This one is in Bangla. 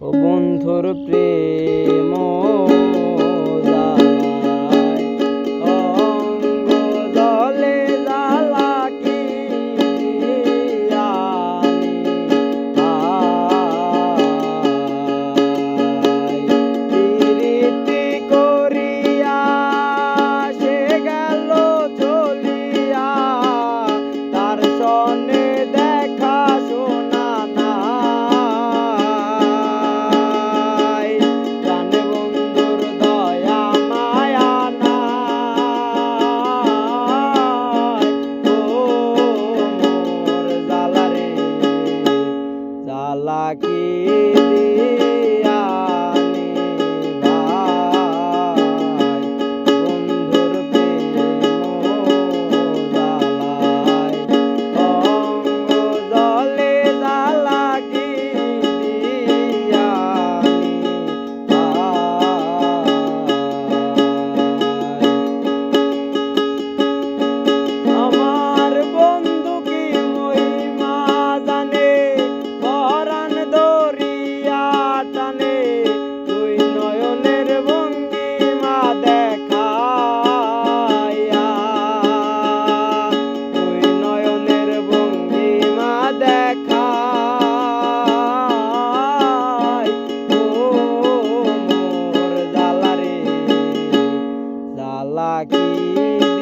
ও বন্ধুর প্রেম মোর lagi